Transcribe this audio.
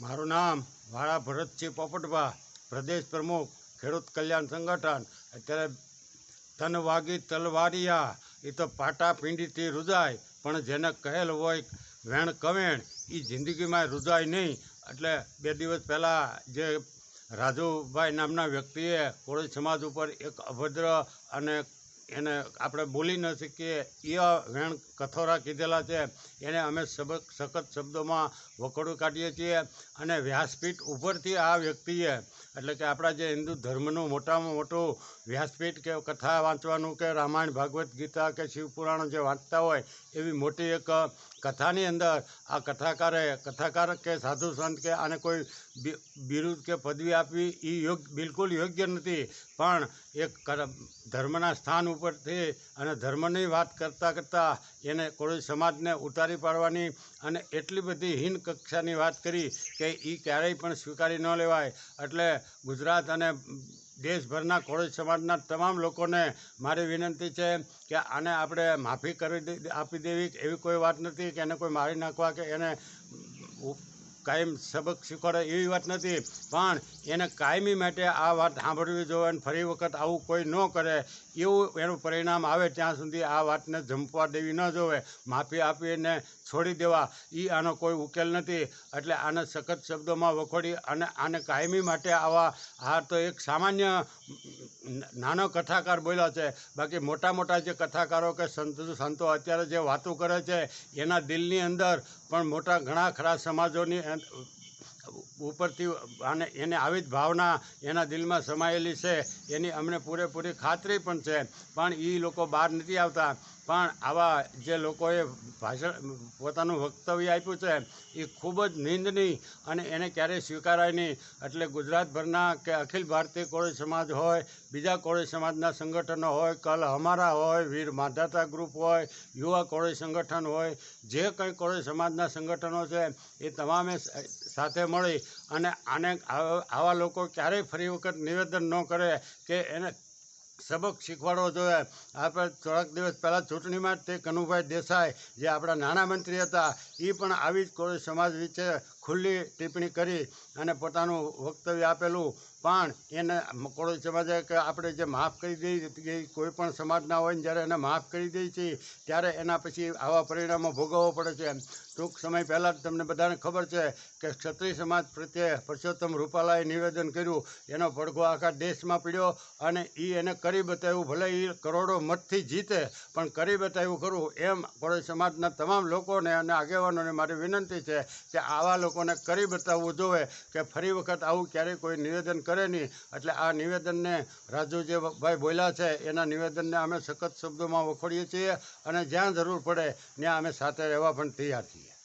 મારું નામ વાળા ભરતસિંહ પોપટભા, પ્રદેશ પ્રમુખ, ખેડૂત કલ્યાણ સંગઠન. અત્યારે તનવાગી તલવારિયા, એ તો પાટા પીંડીથી રૂજાય પણ જેને કહેલ હોય વેણ કવેણ એ જિંદગીમાં રૂજાય નહીં. એટલે બે દિવસ પહેલાં જે રાજુભાઈ નામના વ્યક્તિએ કોળી સમાજ ઉપર એક અભદ્ર અને એને આપણે બોલી ન શકીએ. એ વેણ કથોરા કીધેલા છે. એને અમે સબક સખત શબ્દોમાં વખોડું કાઢીએ છીએ અને વ્યાસપીઠ ઉપરથી આ વ્યક્તિએ, એટલે કે આપણા જે હિન્દુ ધર્મનું મોટામાં મોટું વ્યાસપીઠ કે કથા વાંચવાનું કે રામાયણ ભાગવત ગીતા કે શિવપુરાણ જે વાંચતા હોય, એવી મોટી એક કથાની અંદર આ કથાકારે કથાકાર કે સાધુ સંત કે આને કોઈ બિરુદ કે પદવી આપવી એ યોગ્ય બિલકુલ યોગ્ય નથી. પણ એક ધર્મના સ્થાન ઉપરથી અને ધર્મની વાત કરતાં કરતાં એને કોઈ સમાજને ઉતારી પાડવાની અને એટલી બધી હીન કક્ષાની વાત કરી કે એ ક્યારેય પણ સ્વીકારી ન લેવાય. એટલે ગુજરાત અને દેશભરના કોળી સમાજના તમામ લોકોને મારી વિનંતી છે કે આને આપણે માફી કરી આપી દેવી, એવી કોઈ વાત નથી કે એને કોઈ મારી નાખવા કે એને કાયમ સબક શીખવાડે એવી વાત નથી. પણ એને કાયમી માટે આ વાત સાંભળવી જોઈએ અને ફરી વખત આવું કોઈ ન કરે એવું એનું પરિણામ આવે ત્યાં સુધી આ વાતને જંપવા દેવી ન જોવે માફી આપીને છોડી દેવા. એ આનો કોઈ ઉકેલ નથી. એટલે આને સખત શબ્દોમાં વખોડી અને આને કાયમી માટે આવા, આ તો એક સામાન્ય નાનો કથાકાર બોલ્યો છે. બાકી મોટા મોટા જે કથાકારો કે સંતો સંતો અત્યારે જે વાતો કરે છે, એના દિલની અંદર પણ મોટા ઘણા ખરા સમાજોની ઉપરથી અને એને આવી જ ભાવના એના દિલમાં સમાયેલી છે. એની અમને પૂરેપૂરી ખાતરી પણ છે. પણ એ લોકો બહાર નથી આવતા. પણ આવા જે લોકોએ ભાષણ, પોતાનું વક્તવ્ય આપ્યું છે એ ખૂબ જ નિંદની અને એને ક્યારેય સ્વીકારાય નહીં. એટલે ગુજરાતભરના કે અખિલ ભારતીય કોળી સમાજ હોય, બીજા કોળી સમાજના સંગઠનો હોય, કલ અમારા હોય, વીર માધાતા ગ્રુપ હોય, યુવા કોળી સંગઠન હોય, જે કંઈ કોળી સમાજના સંગઠનો છે, એ તમામે સાથે મળી અને આને આવા લોકો ક્યારેય ફરી વખત નિવેદન ન કરે કે એને સબક શીખવાડવો જોઈએ. આપણે થોડાક દિવસ પહેલાં ચૂંટણીમાં તે કનુભાઈ દેસાઈ, જે આપણા નાણામંત્રી હતા એ પણ આવી જ કોળી સમાજ વિશે ખુલ્લી ટિપ્પણી કરી અને પોતાનું વક્તવ્ય આપેલું. પણ એને કોળી સમાજે કે આપણે જે માફ કરી દઈએ કોઈ પણ સમાજના હોય ને જ્યારે એને માફ કરી દઈએ છીએ ત્યારે એના પછી આવા પરિણામો ભોગવવો પડે છે ટૂંક સમય પહેલાં જ તમને બધાને ખબર છે કે ક્ષત્રિય સમાજ પ્રત્યે પરસોત્તમ રૂપાલાએ નિવેદન કર્યું. એનો પડઘો આખા દેશમાં પીડ્યો અને એ એને કરી બતાવ્યું ભલે એ કરોડો મતથી જીતે, પણ કરી બતાવ્યું ખરું. એમ કોળી સમાજના તમામ લોકોને અને આગેવાનોને મારી વિનંતી છે કે આવા લોકોને કરી બતાવવું જોઈએ કે ફરી વખત આવું ક્યારેય કોઈ નિવેદન કરે નહીં એટલે આ નિવેદનને રાજુ જે ભાઈ બોલ્યા છે, એના નિવેદનને અમે સખત શબ્દોમાં વખોડીએ છીએ અને જ્યાં જરૂર પડે ત્યાં અમે સાથે રહેવા પણ તૈયાર છીએ.